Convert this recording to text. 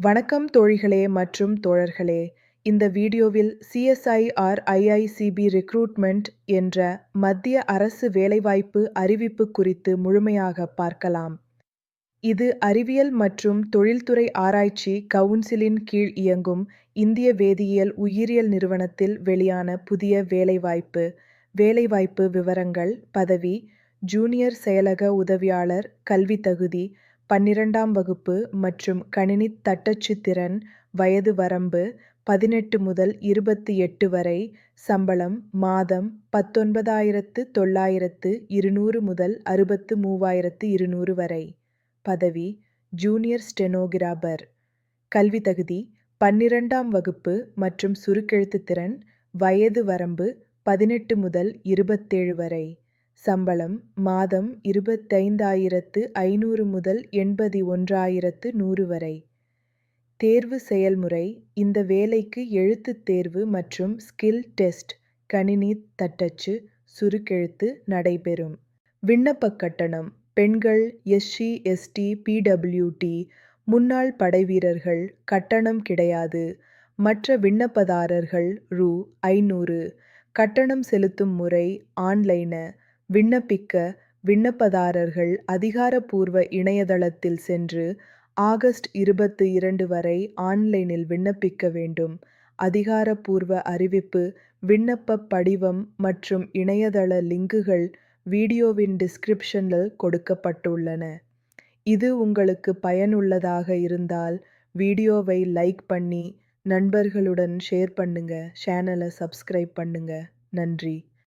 வணக்கம் தோழிகளே மற்றும் தோழர்களே. இந்த வீடியோவில் சிஎஸ்ஐஆர் ஐஐசிபி ரெக்ரூட்மெண்ட் என்ற மத்திய அரசு வேலைவாய்ப்பு அறிவிப்பு குறித்து முழுமையாக பார்க்கலாம். இது அறிவியல் மற்றும் தொழில்துறை ஆராய்ச்சி கவுன்சிலின் கீழ் இயங்கும் இந்திய வேதியியல் உயிரியல் நிறுவனத்தில் வெளியான புதிய வேலைவாய்ப்பு வேலைவாய்ப்பு விவரங்கள் பதவி ஜூனியர் செயலக உதவியாளர் கல்வி தகுதி பன்னிரெண்டாம் வகுப்பு மற்றும் கணினி தட்டச்சு திறன் வயது வரம்பு பதினெட்டு முதல் இருபத்தி எட்டு வரை சம்பளம் மாதம் பத்தொன்பதாயிரத்து தொள்ளாயிரத்து இருநூறு முதல் அறுபத்து மூவாயிரத்து இருநூறு வரை. பதவி ஜூனியர் ஸ்டெனோகிராபர். கல்வி தகுதி பன்னிரெண்டாம் வகுப்பு மற்றும் சுருக்கெழுத்து திறன் வயது வரம்பு பதினெட்டு முதல் இருபத்தேழு வரை. சம்பளம் மாதம் இருபத்தைந்தாயிரத்து ஐநூறு முதல் எண்பத்தி ஒன்றாயிரத்து நூறு வரை. தேர்வு செயல்முறை இந்த வேலைக்கு எழுத்துத் தேர்வு மற்றும் ஸ்கில் டெஸ்ட் கணினி தட்டச்சு சுருக்கெழுத்து நடைபெறும். விண்ணப்ப கட்டணம் பெண்கள் எஸ்சி எஸ்டி பிடபிள்யூடி முன்னாள் படைவீரர்கள் கட்டணம் கிடையாது. மற்ற விண்ணப்பதாரர்கள் ரூ ஐநூறு. கட்டணம் செலுத்தும் முறை ஆன்லைன. விண்ணப்பிக்க விண்ணப்பதாரர்கள் அதிகாரப்பூர்வ இணையதளத்தில் சென்று ஆகஸ்ட் இருபத்து இரண்டு வரை ஆன்லைனில் விண்ணப்பிக்க வேண்டும். அதிகாரப்பூர்வ அறிவிப்பு விண்ணப்ப படிவம் மற்றும் இணையதள லிங்குகள் வீடியோவின் டிஸ்கிரிப்ஷனில் கொடுக்கப்பட்டுள்ளன. இது உங்களுக்கு பயனுள்ளதாக இருந்தால் வீடியோவை லைக் பண்ணி நண்பர்களுடன் ஷேர் பண்ணுங்கள் சேனலை சப்ஸ்கிரைப் பண்ணுங்கள் நன்றி.